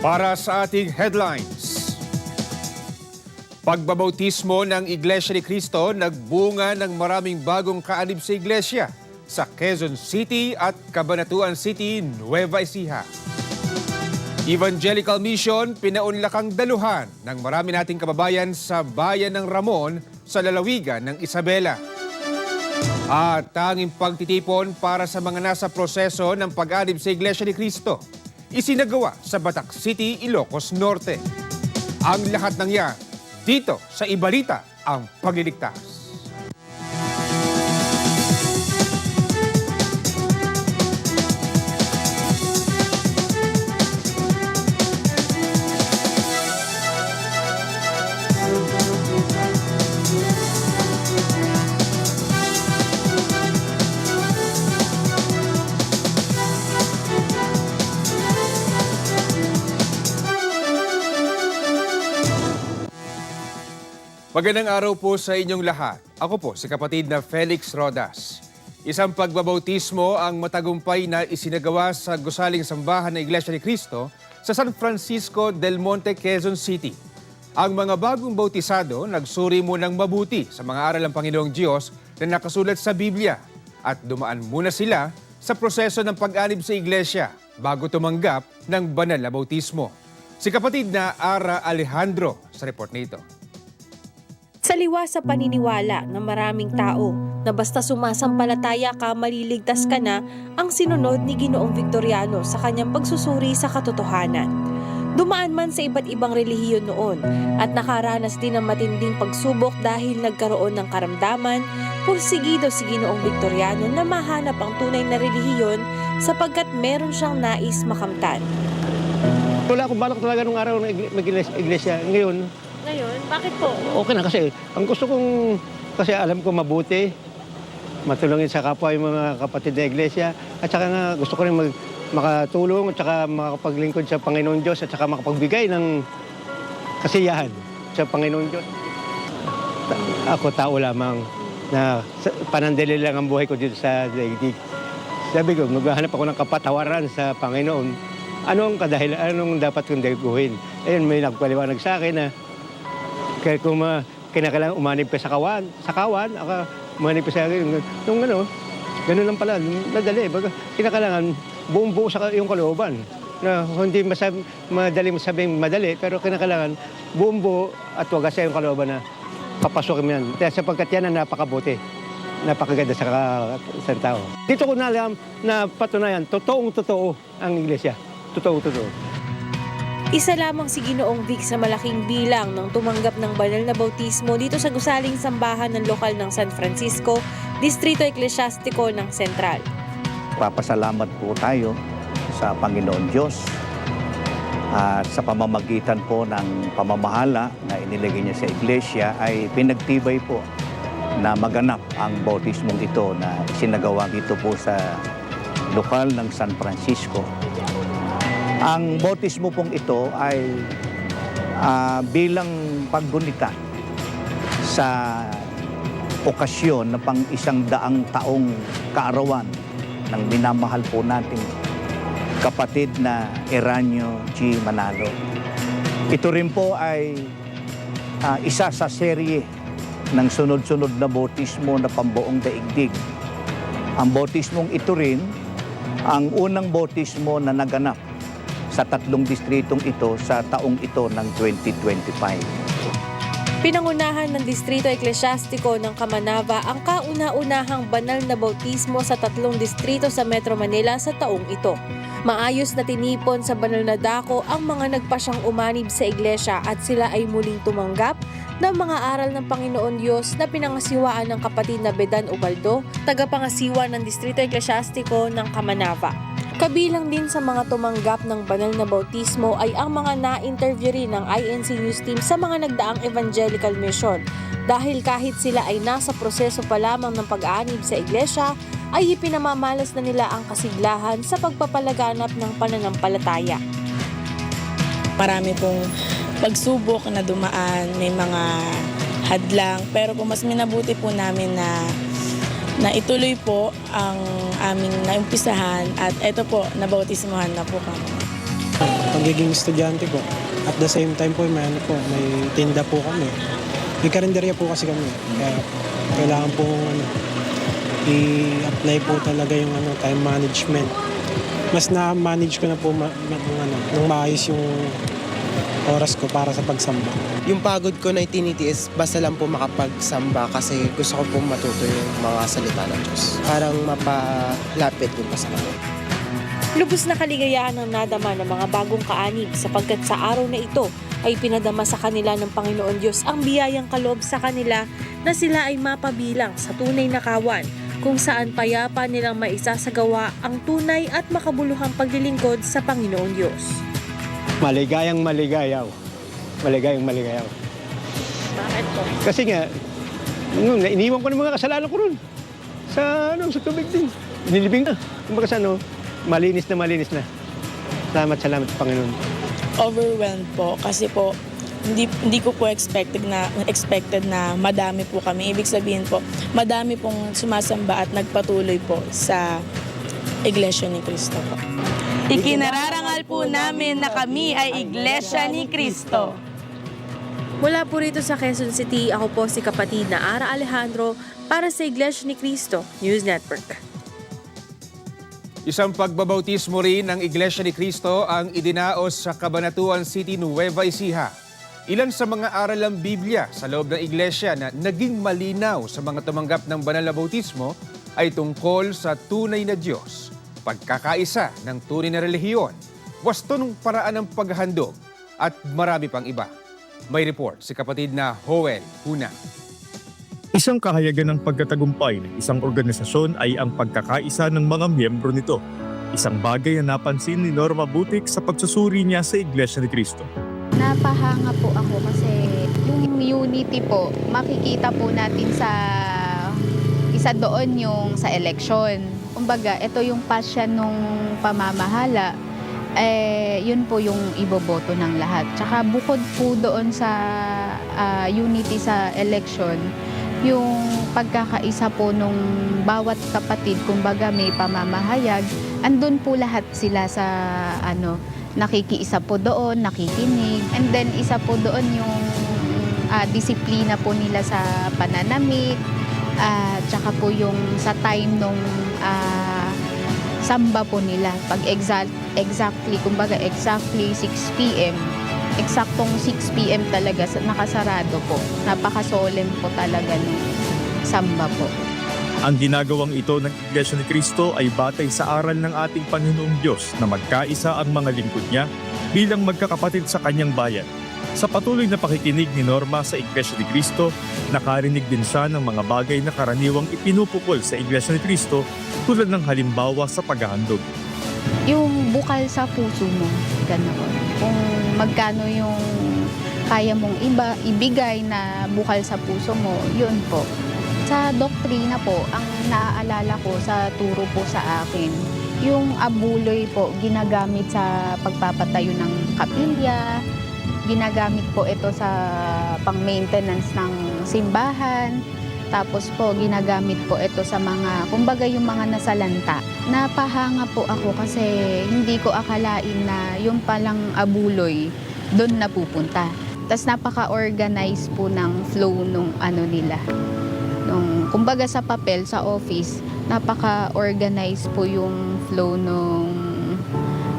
Para sa ating headlines. Pagbabautismo ng Iglesia ni Cristo nagbunga ng maraming bagong kaanib sa iglesia sa Quezon City at Cabanatuan City, Nueva Ecija. Evangelical Mission pinaunlakang daluhan ng marami nating kababayan sa bayan ng Ramon sa lalawigan ng Isabela. At tanging pagtitipon para sa mga nasa proseso ng pag-anib sa Iglesia ni Cristo, isinagawa sa Batak City, Ilocos Norte. Ang lahat ng yan, dito sa Ibalita ang Pagliligtas. Magandang araw po sa inyong lahat. Ako po si kapatid na Felix Rodas. Isang pagbabautismo ang matagumpay na isinagawa sa gusaling sambahan ng Iglesia ni Cristo sa San Francisco del Monte, Quezon City. Ang mga bagong bautisado nagsuri munang mabuti sa mga aral ng Panginoong Diyos na nakasulat sa Biblia at dumaan muna sila sa proseso ng pag-anib sa iglesia bago tumanggap ng banal na bautismo. Si kapatid na Ara Alejandro sa report nito. Saliwa sa paniniwala ng maraming tao na basta sumasampalataya ka maliligtas ka na ang sinunod ni Ginoong Victoriano sa kanyang pagsusuri sa katotohanan. Dumaan man sa iba't ibang relihiyon noon at nakaranas din ng matinding pagsubok dahil nagkaroon ng karamdaman, pursigido si Ginoong Victoriano na mahanap ang tunay na relihiyon sapagkat meron siyang nais makamtan. Wala akong balak talaga nung araw ng iglesia. Ngayon, Ngayon, bakit po? okay na kasi. Ang gusto kong, kasi alam ko mabuti, matulungin sa kapwa yung mga kapatid na iglesia. At saka nga gusto ko rin mag, makatulong at saka makapaglingkod sa Panginoon Diyos at saka makapagbigay ng kasiyahan sa Panginoon Diyos. Ako tao lamang na panandali lang ang buhay ko dito sa daigdig. Sabi ko, maghahanap ako ng kapatawaran sa Panginoon. Anong kadahil, anong dapat kong daguhin? Ayun, may nagpaliwanag sa akin na kaya kung ma, kinakailangan umanib ka sa kawan, sa kawan, aka umanib ka sa akin. Nung ano, ganun lang pala, nadali. Baga, kinakailangan buong buo sa yung kalooban. Na hindi masab, madali masabing madali, pero kinakailangan buong buo at wagas sa yung kalooban na papasukin mo yan. Kaya sapagkat yan ang napakabuti. Napakaganda sa isang tao. Dito ko na alam na patunayan, totoong totoo ang iglesia. Totoong totoo. Isa lamang si Ginoong Vic sa malaking bilang ng tumanggap ng banal na bautismo dito sa gusaling sambahan ng lokal ng San Francisco, Distrito Eklesiastiko ng Sentral. Papasalamat po tayo sa Panginoon Diyos at sa pamamagitan po ng pamamahala na inilagay niya sa iglesia ay pinagtibay po na maganap ang bautismong ito na sinagawa dito po sa lokal ng San Francisco. Ang bautismo pong ito ay ah, bilang paggunita sa okasyon na pang isang daang taong kaarawan ng minamahal po nating kapatid na Eranio G. Manalo. Ito rin po ay ah, isa sa serye ng sunod-sunod na bautismo na pambuong daigdig. Ang bautismong ito rin ang unang bautismo na naganap sa tatlong distritong ito sa taong ito ng 2025. Pinangunahan ng Distrito Eklesiastiko ng Kamanava ang kauna-unahang banal na bautismo sa tatlong distrito sa Metro Manila sa taong ito. Maayos na tinipon sa banal na dako ang mga nagpasyang umanib sa iglesia at sila ay muling tumanggap ng mga aral ng Panginoon Diyos na pinangasiwaan ng kapatid na Bedan Ubaldo, tagapangasiwa ng Distrito Eklesiastiko ng Kamanava. Kabilang din sa mga tumanggap ng banal na bautismo ay ang mga na-interview rin ng INC News Team sa mga nagdaang evangelical mission dahil kahit sila ay nasa proseso pa lamang ng pag-aanib sa iglesia ay ipinamamalas na nila ang kasiglahan sa pagpapalaganap ng pananampalataya. marami pong pagsubok na dumaan, may mga hadlang. Pero po mas minabuti po namin na na ituloy po ang aming naumpisahan at eto po, nabautismuhan na po kami. pagiging estudyante po. At the same time po, may, ano po, may tinda po kami. May karinderya po kasi kami. Kaya kailangan po ano, i-apply po talaga yung ano, time management. Mas na-manage ko na po ma, ma, ano, nung maayos yung oras ko para sa pagsamba. Yung pagod ko na itinitiis, basta lang po makapagsamba kasi gusto ko pong matuto yung mga salita ng Diyos. Parang mapalapit yung sa Kanya. Lubos na kaligayahan ang nadama ng mga bagong kaanib sapagkat sa araw na ito ay pinadama sa kanila ng Panginoon Diyos ang biyayang kaloob sa kanila na sila ay mapabilang sa tunay na kawan kung saan payapa nilang maisasagawa ang tunay at makabuluhang paglilingkod sa Panginoon Diyos. Maligayang maligayaw. Maligayang maligayaw. Bakit po? Kasi nga, nung iniwan ko ng mga kasalanan ko ron. Sa, ano, sa tubig din. Nilibing na. Kumbaga sa ano, malinis na malinis na. Salamat, salamat Panginoon. Overwhelmed po kasi po hindi hindi ko po expected na expected na madami po kami. Ibig sabihin po, madami pong sumasamba at nagpatuloy po sa Iglesia ni Cristo po. Ikinararangal po namin na kami ay Iglesia ni Cristo. Mula po rito sa Quezon City, ako po si kapatid na Ara Alejandro para sa Iglesia ni Cristo News Network. Isang pagbabautismo rin ng Iglesia ni Cristo ang idinaos sa Cabanatuan City, Nueva Ecija. Ilan sa mga aral ng Biblia sa loob ng iglesia na naging malinaw sa mga tumanggap ng banal na bautismo ay tungkol sa tunay na Diyos, pagkakaisa ng tunay na relihiyon, wasto ng paraan ng paghahandog at marami pang iba. May report si kapatid na Joel Huna. Isang kahayagan ng pagkatagumpay ng isang organisasyon ay ang pagkakaisa ng mga miyembro nito. Isang bagay na napansin ni Norma Butik sa pagsusuri niya sa Iglesia ni Cristo. Napahanga po ako kasi yung unity po, makikita po natin sa isa doon yung sa election. Kumbaga, ito yung passion nung pamamahala, eh, yun po yung iboboto ng lahat. Tsaka bukod po doon sa ah, unity sa election, yung pagkakaisa po nung bawat kapatid, kumbaga may pamamahayag, andun po lahat sila sa ano, nakikiisa po doon, nakikinig. And then isa po doon yung ah, disiplina po nila sa pananamit, at tsaka po yung sa time nung ah, samba po nila. Pag exact, exactly, kumbaga exactly 6 p.m., eksaktong 6 p.m. talaga, sa- nakasarado po. Napaka-solemn po talaga nung samba po. Ang ginagawang ito ng Iglesia ni Cristo ay batay sa aral ng ating Panginoong Diyos na magkaisa ang mga lingkod niya bilang magkakapatid sa kanyang bayan. Sa patuloy na pakikinig ni Norma sa Iglesia ni Cristo, nakarinig din siya ng mga bagay na karaniwang ipinupukol sa Iglesia ni Cristo tulad ng halimbawa sa paghahandog. Yung bukal sa puso mo, gano'n. Kung magkano yung kaya mong iba, ibigay na bukal sa puso mo, yun po. Sa doktrina po, ang naaalala ko sa turo po sa akin, yung abuloy po ginagamit sa pagpapatayo ng kapilya, ginagamit po ito sa pang-maintenance ng simbahan, tapos po, ginagamit po ito sa mga, kumbaga yung mga nasalanta. Napahanga po ako kasi hindi ko akalain na yung palang abuloy doon napupunta. Tapos napaka-organize po ng flow nung ano nila. Nung, kumbaga sa papel, sa office, napaka-organize po yung flow nung,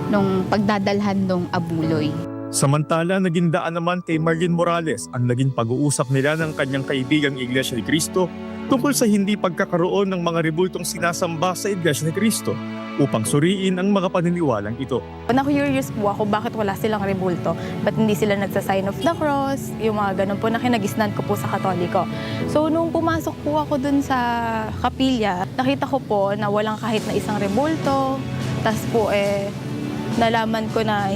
nung pagdadalhan ng abuloy. Samantala, naging daan naman kay Marlene Morales ang naging pag-uusap nila ng kanyang kaibigang Iglesia ni Cristo tungkol sa hindi pagkakaroon ng mga rebultong sinasamba sa Iglesia ni Cristo upang suriin ang mga paniniwalang ito. Na-curious po ako bakit wala silang rebulto. Ba't hindi sila nagsa-sign of the cross? Yung mga ganun po na kinagisnan ko po sa katoliko. So nung pumasok po ako dun sa kapilya, nakita ko po na walang kahit na isang rebulto. Tapos po eh, nalaman ko na,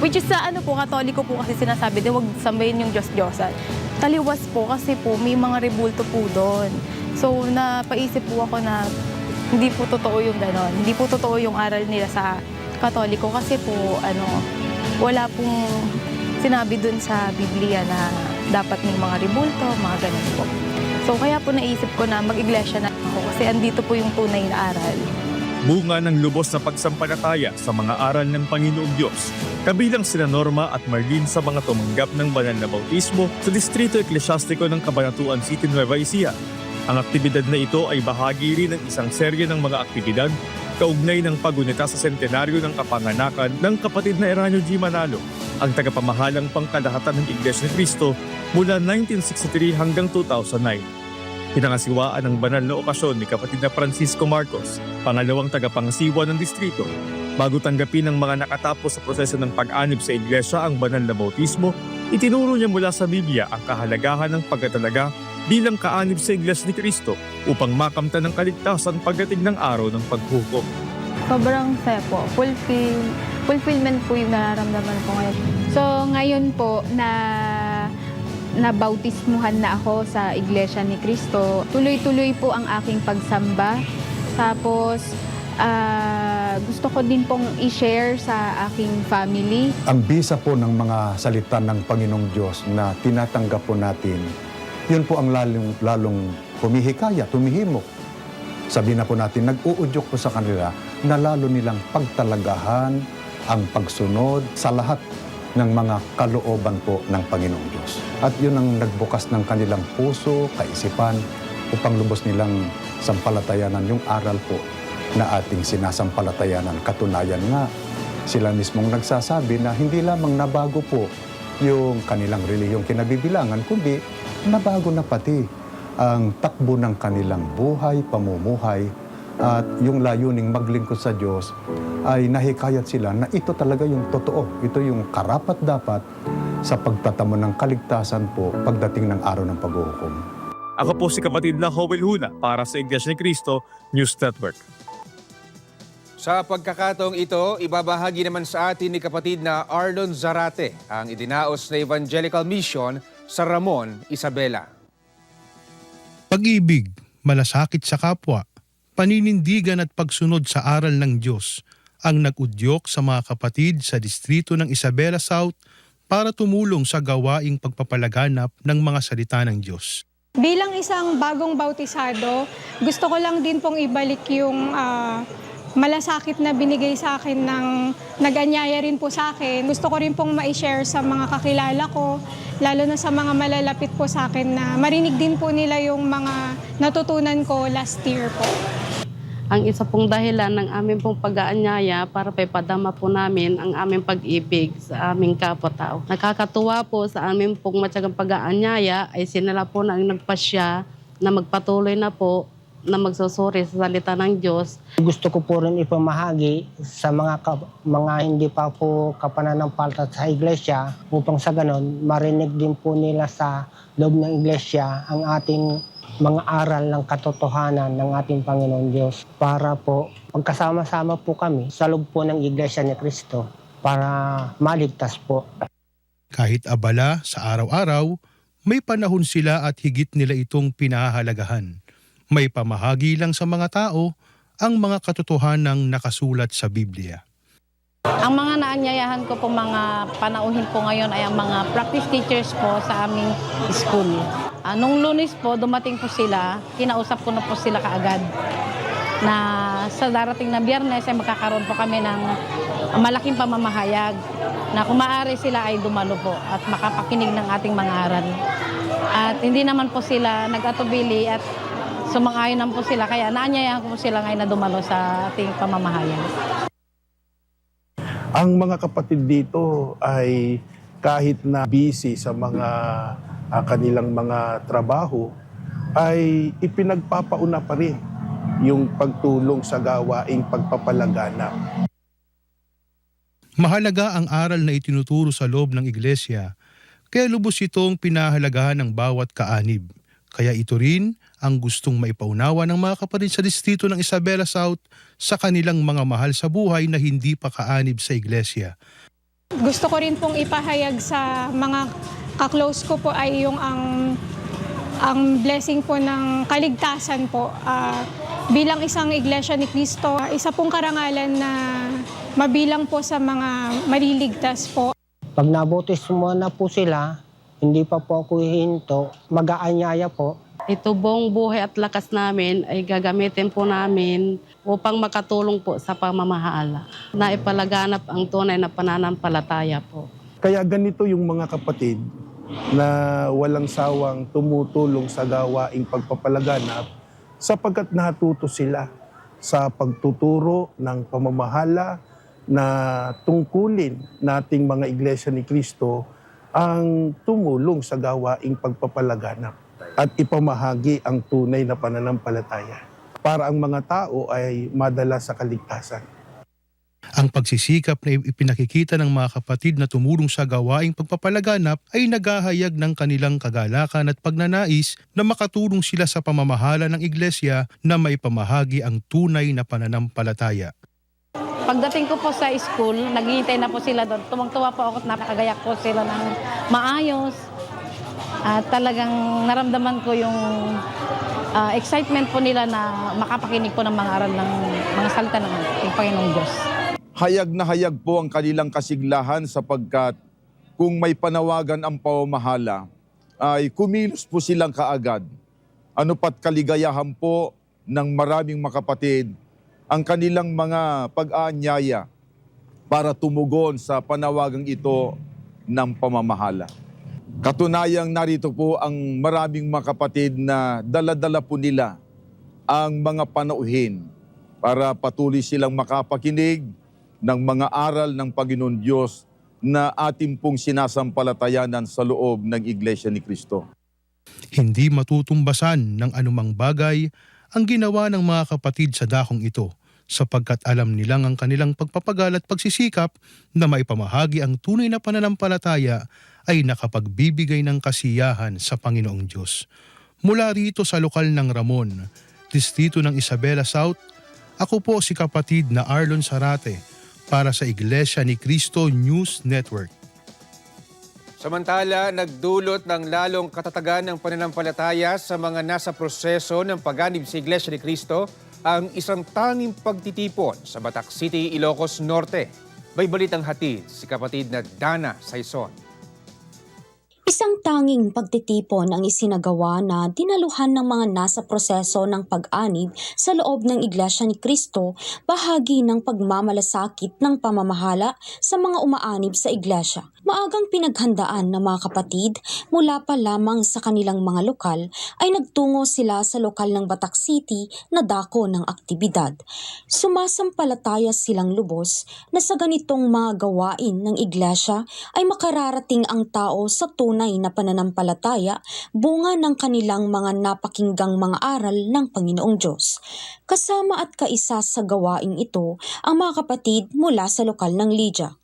which is sa ano po, katoliko po kasi sinasabi din, huwag sambahin yung Diyos-Diyosan. Taliwas po kasi po may mga rebulto po doon. So napaisip po ako na hindi po totoo yung ganon. Hindi po totoo yung aral nila sa katoliko kasi po ano, wala pong sinabi dun sa Biblia na dapat may mga rebulto, mga ganun po. So kaya po naisip ko na mag-iglesia na ako kasi andito po yung tunay na aral. Bunga ng lubos na pagsampalataya sa mga aral ng Panginoong Diyos. Kabilang sina Norma at Marlene sa mga tumanggap ng banal na bautismo sa Distrito Eklesyastiko ng Cabanatuan City, Nueva Ecija. Ang aktibidad na ito ay bahagi rin ng isang serye ng mga aktibidad kaugnay ng pagunita sa sentenaryo ng kapanganakan ng kapatid na Eranio G. Manalo, ang tagapamahalang pangkalahatan ng Iglesia ni Cristo mula 1963 hanggang 2009. Pinangasiwaan ng banal na okasyon ni kapatid na Francisco Marcos, pangalawang tagapangasiwa ng distrito. Bago tanggapin ng mga nakatapos sa proseso ng pag-anib sa iglesia ang banal na bautismo, itinuro niya mula sa Biblia ang kahalagahan ng pagkatalaga bilang kaanib sa iglesia ni Cristo upang makamtan ng kaligtasan pagdating ng araw ng paghukom. Sobrang saya po. Fulfill, fulfillment po yung nararamdaman ko ngayon. So ngayon po na nabautismuhan na ako sa Iglesia ni Cristo. Tuloy-tuloy po ang aking pagsamba. Tapos ah, gusto ko din pong i-share sa aking family. Ang bisa po ng mga salita ng Panginoong Diyos na tinatanggap po natin, yun po ang lalong, lalong humihikaya, tumihimok. Sabi na po natin, nag-uudyok po sa kanila na lalo nilang pagtalagahan ang pagsunod sa lahat ng mga kalooban po ng Panginoong Diyos. At yun ang nagbukas ng kanilang puso, kaisipan, upang lubos nilang sampalatayanan yung aral po na ating sinasampalatayanan. Katunayan nga, sila mismong nagsasabi na hindi lamang nabago po yung kanilang reliyong kinabibilangan, kundi nabago na pati ang takbo ng kanilang buhay, pamumuhay, at yung layuning maglingkod sa Diyos ay nahikayat sila na ito talaga yung totoo. Ito yung karapat dapat sa pagtatamo ng kaligtasan po pagdating ng araw ng paghuhukom. Ako po si kapatid na Howell Huna para sa Iglesia ni Cristo News Network. Sa pagkakataong ito, ibabahagi naman sa atin ni kapatid na Arlon Zarate ang idinaos na evangelical mission sa Ramon, Isabela. Pag-ibig, malasakit sa kapwa, paninindigan at pagsunod sa aral ng Diyos ang nag-udyok sa mga kapatid sa distrito ng Isabela South para tumulong sa gawaing pagpapalaganap ng mga salita ng Diyos. Bilang isang bagong bautisado, gusto ko lang din pong ibalik yung ah, malasakit na binigay sa akin ng nag-anyaya rin po sa akin. Gusto ko rin pong ma-share sa mga kakilala ko, lalo na sa mga malalapit po sa akin na marinig din po nila yung mga natutunan ko last year po. Ang isa pong dahilan ng aming pong pag-aanyaya para paipadama po namin ang aming pag-ibig sa aming kapwa-tao. Nakakatuwa po sa aming pong matyagang pag-aanyaya ay sinala po na ang nagpasya na magpatuloy na po na magsusuri sa salita ng Diyos. Gusto ko po rin ipamahagi sa mga ka- mga hindi pa po kapananampalta sa iglesia upang sa ganon marinig din po nila sa loob ng iglesia ang ating mga aral ng katotohanan ng ating Panginoon Diyos para po magkasama-sama po kami sa loob po ng iglesia ni Kristo para maligtas po. Kahit abala sa araw-araw, may panahon sila at higit nila itong pinahahalagahan. May pamahagi lang sa mga tao ang mga katotohanang nakasulat sa Biblia. Ang mga naanyayahan ko po mga panauhin po ngayon ay ang mga practice teachers po sa aming school. Ah, nung lunes po, dumating po sila, kinausap ko na po sila kaagad na sa darating na biyernes ay magkakaroon po kami ng malaking pamamahayag na kung maaari sila ay dumalo po at makapakinig ng ating mga aral. At hindi naman po sila nag-atubili at sumang-ayon naman po sila kaya naanyayahan ko po sila ngayon na dumalo sa ating pamamahayag. Ang mga kapatid dito ay kahit na busy sa mga ah, kanilang mga trabaho, ay ipinagpapauna pa rin yung pagtulong sa gawaing pagpapalaganap. Mahalaga ang aral na itinuturo sa loob ng iglesia, kaya lubos itong pinahalagahan ng bawat kaanib. Kaya ito rin ang gustong maipaunawa ng mga kapatid sa distrito ng Isabela South sa kanilang mga mahal sa buhay na hindi pa kaanib sa iglesia. Gusto ko rin pong ipahayag sa mga kaklose ko po ay yung ang ang blessing po ng kaligtasan po. Ah, bilang isang iglesia ni Cristo, isa pong karangalan na mabilang po sa mga maliligtas po. Pag nabutis mo na po sila, hindi pa po ako hihinto, mag-aanyaya po Ito buong buhay at lakas namin ay gagamitin po namin upang makatulong po sa pamamahala na ipalaganap ang tunay na pananampalataya po. Kaya ganito yung mga kapatid na walang sawang tumutulong sa gawaing pagpapalaganap sapagkat natuto sila sa pagtuturo ng pamamahala na tungkulin nating mga iglesia ni Kristo ang tumulong sa gawaing pagpapalaganap at ipamahagi ang tunay na pananampalataya para ang mga tao ay madala sa kaligtasan. Ang pagsisikap na ipinakikita ng mga kapatid na tumulong sa gawaing pagpapalaganap ay naghahayag ng kanilang kagalakan at pagnanais na makatulong sila sa pamamahala ng iglesia na may pamahagi ang tunay na pananampalataya. Pagdating ko po sa school, naghihintay na po sila doon. Tumang-tuwa po ako at napakagayak po sila ng maayos. At talagang naramdaman ko yung ah, excitement po nila na makapakinig po ng mga aral ng mga salita ng Panginoong Diyos. Hayag na hayag po ang kanilang kasiglahan sapagkat kung may panawagan ang pamamahala, ay kumilos po silang kaagad. Ano pat kaligayahan po ng maraming makapatid ang kanilang mga pag-aanyaya para tumugon sa panawagang ito ng pamamahala. Katunayang narito po ang maraming mga kapatid na dala-dala po nila ang mga panauhin para patuloy silang makapakinig ng mga aral ng Panginoon Diyos na ating pong sinasampalatayanan sa loob ng Iglesia ni Kristo. Hindi matutumbasan ng anumang bagay ang ginawa ng mga kapatid sa dakong ito sapagkat alam nilang ang kanilang pagpapagal at pagsisikap na maipamahagi ang tunay na pananampalataya ay nakapagbibigay ng kasiyahan sa Panginoong Diyos. Mula rito sa lokal ng Ramon, distrito ng Isabela South, ako po si kapatid na Arlon Sarate para sa Iglesia ni Cristo News Network. Samantala, nagdulot ng lalong katatagan ng pananampalataya sa mga nasa proseso ng pag-anib sa Iglesia ni Cristo ang isang tanging pagtitipon sa Batak City, Ilocos Norte. May balitang hatid si kapatid na Dana Saison. Isang tanging pagtitipon ang isinagawa na dinaluhan ng mga nasa proseso ng pag-anib sa loob ng Iglesia ni Cristo, bahagi ng pagmamalasakit ng pamamahala sa mga umaanib sa Iglesia. Maagang pinaghandaan ng mga kapatid mula pa lamang sa kanilang mga lokal ay nagtungo sila sa lokal ng Batak City na dako ng aktibidad. Sumasampalataya silang lubos na sa ganitong mga gawain ng Iglesia ay makararating ang tao sa tunay na pananampalataya bunga ng kanilang mga napakinggang mga aral ng Panginoong Diyos. Kasama at kaisa sa gawaing ito ang mga kapatid mula sa lokal ng Lydia.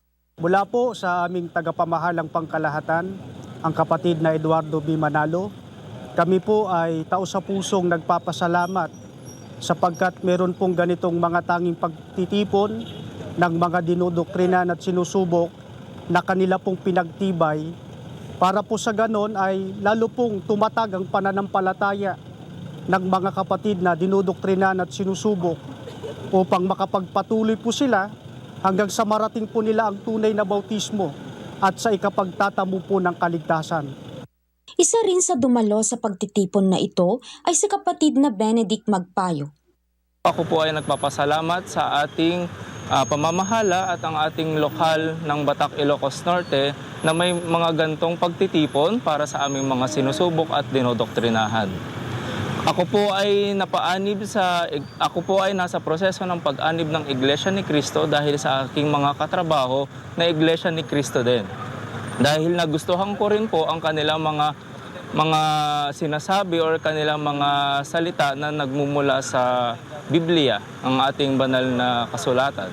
Mula po sa aming tagapamahalang pangkalahatan, ang kapatid na Eduardo B. Manalo, kami po ay taos sa pusong nagpapasalamat sapagkat meron pong ganitong mga tanging pagtitipon ng mga dinudoktrinan at sinusubok na kanila pong pinagtibay para po sa ganon ay lalo pong tumatag ang pananampalataya ng mga kapatid na dinudoktrinan at sinusubok upang makapagpatuloy po sila hanggang sa marating po nila ang tunay na bautismo at sa ikapagtatamo po ng kaligtasan. Isa rin sa dumalo sa pagtitipon na ito ay si kapatid na Benedict Magpayo. Ako po ay nagpapasalamat sa ating ah, pamamahala at ang ating lokal ng Batak Ilocos Norte na may mga gantong pagtitipon para sa aming mga sinusubok at dinodoktrinahan. Ako po ay napaanib sa ako po ay nasa proseso ng pag-anib ng Iglesia ni Cristo dahil sa aking mga katrabaho na Iglesia ni Cristo din. Dahil nagustuhan ko rin po ang kanilang mga mga sinasabi or kanilang mga salita na nagmumula sa Biblia, ang ating banal na kasulatan.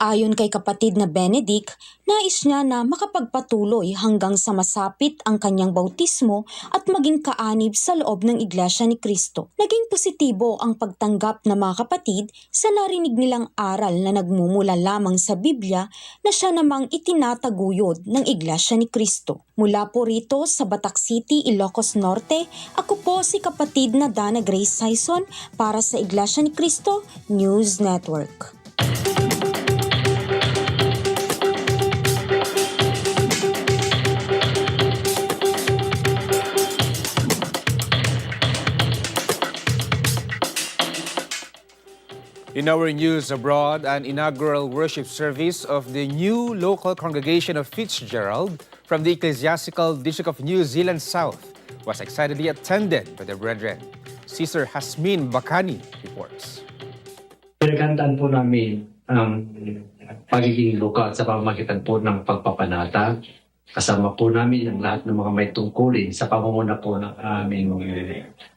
Ayon kay kapatid na Benedict, nais niya na makapagpatuloy hanggang sa masapit ang kanyang bautismo at maging kaanib sa loob ng Iglesia ni Cristo. Naging positibo ang pagtanggap ng mga kapatid sa narinig nilang aral na nagmumula lamang sa Biblia na siya namang itinataguyod ng Iglesia ni Cristo. Mula po rito sa Batak City, Ilocos Norte, ako po si kapatid na Dana Grace Sison para sa Iglesia ni Cristo News Network. In our news abroad, an inaugural worship service of the new local congregation of Fitzgerald from the Ecclesiastical District of New Zealand South was excitedly attended by the brethren. Sister Hasmin Bakani reports. Pinaghandaan po namin ang pagiging lokal sa pamamagitan po ng pagpapanata. Kasama po namin ang lahat ng mga may tungkulin sa pamumuna po ng aming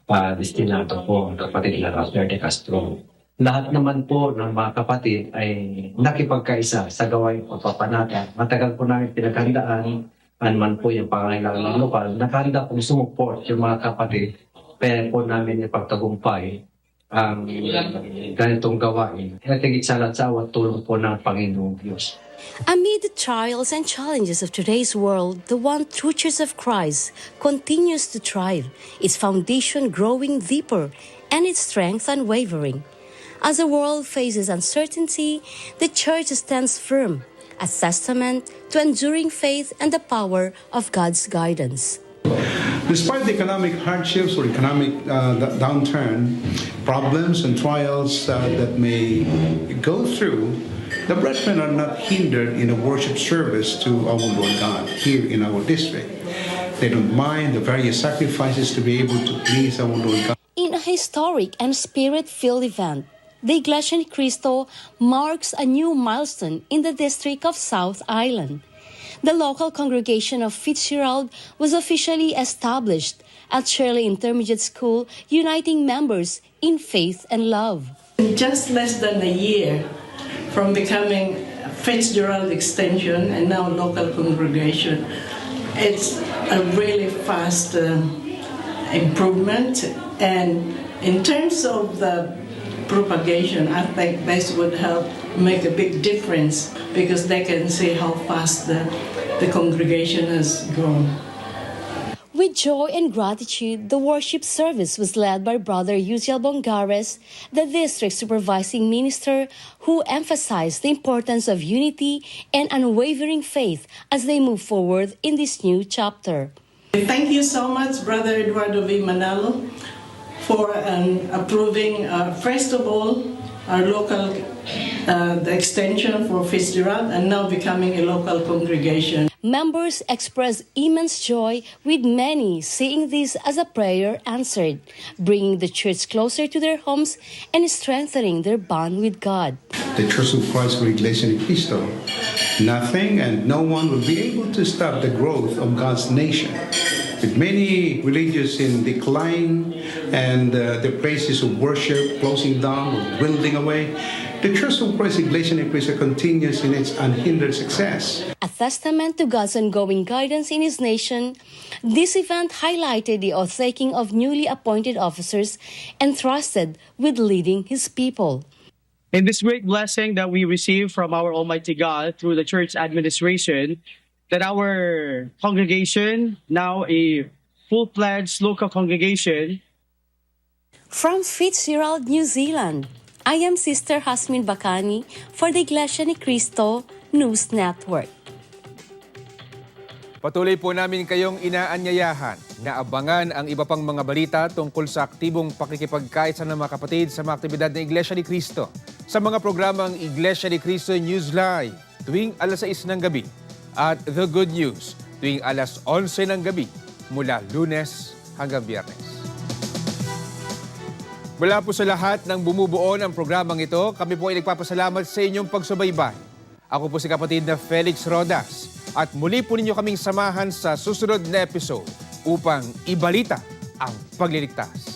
uh, destinato po, kapatid na Rafael de Castro. Lahat naman po ng mga kapatid ay nakipagkaisa sa gawain pagpapanata. Matagal po namin pinaghandaan ano man po yung pangangailangan ng lokal. Nakahanda pong sumuport yung mga kapatid. Kaya po namin ipagtagumpay ang ganitong gawain. At higit sa lahat sa awat tulong po ng Panginoong Diyos. Amid the trials and challenges of today's world, the one true Church of Christ continues to thrive, its foundation growing deeper and its strength unwavering. As the world faces uncertainty, the Church stands firm, a testament to enduring faith and the power of God's guidance. Despite the economic hardships or economic uh, downturn, problems and trials uh, that may go through, the brethren are not hindered in a worship service to our Lord God here in our district. They don't mind the various sacrifices to be able to please our Lord God. In a historic and spirit filled event, the Iglesia Cristo marks a new milestone in the district of South Island. The local congregation of Fitzgerald was officially established at Shirley Intermediate School, uniting members in faith and love. In just less than a year from becoming Fitzgerald Extension and now local congregation, it's a really fast uh, improvement. And in terms of the propagation, I think this would help make a big difference because they can see how fast the, the congregation has grown. With joy and gratitude, the worship service was led by Brother Yuziel Bongares, the district supervising minister, who emphasized the importance of unity and unwavering faith as they move forward in this new chapter. Thank you so much, Brother Eduardo V. Manalo, for um, approving, uh, first of all, our local, uh, the extension for Fitzgerald, and now becoming a local congregation. Members expressed immense joy, with many seeing this as a prayer answered, bringing the church closer to their homes and strengthening their bond with God. The Church of Christ for Iglesia Ni Cristo. Nothing and no one will be able to stop the growth of God's nation. With many religions in decline and uh, the places of worship closing down or dwindling away, the Church of Christ Iglesia Ni Cristo continues in its unhindered success. A testament to God's ongoing guidance in His nation, this event highlighted the oath-taking of newly appointed officers entrusted with leading His people. In this great blessing that we receive from our Almighty God through the church administration, that our congregation, now a full-fledged local congregation, From Fitzgerald, New Zealand, I am Sister Hasmin Bakani for the Iglesia Ni Cristo News Network. Patuloy po namin kayong inaanyayahan. Na abangan ang iba pang mga balita tungkol sa aktibong pakikipagkaisa ng mga kapatid sa mga aktibidad ng Iglesia ni Cristo. Sa mga programang Iglesia ni Cristo News Live tuwing alas 6 ng gabi at The Good News tuwing alas 11 ng gabi mula lunes hanggang biyernes. Mula po sa lahat ng bumubuo ng programang ito, kami po ay nagpapasalamat sa inyong pagsubaybay. Ako po si kapatid na Felix Rodas at muli po ninyo kaming samahan sa susunod na episode upang ibalita ang pagliligtas.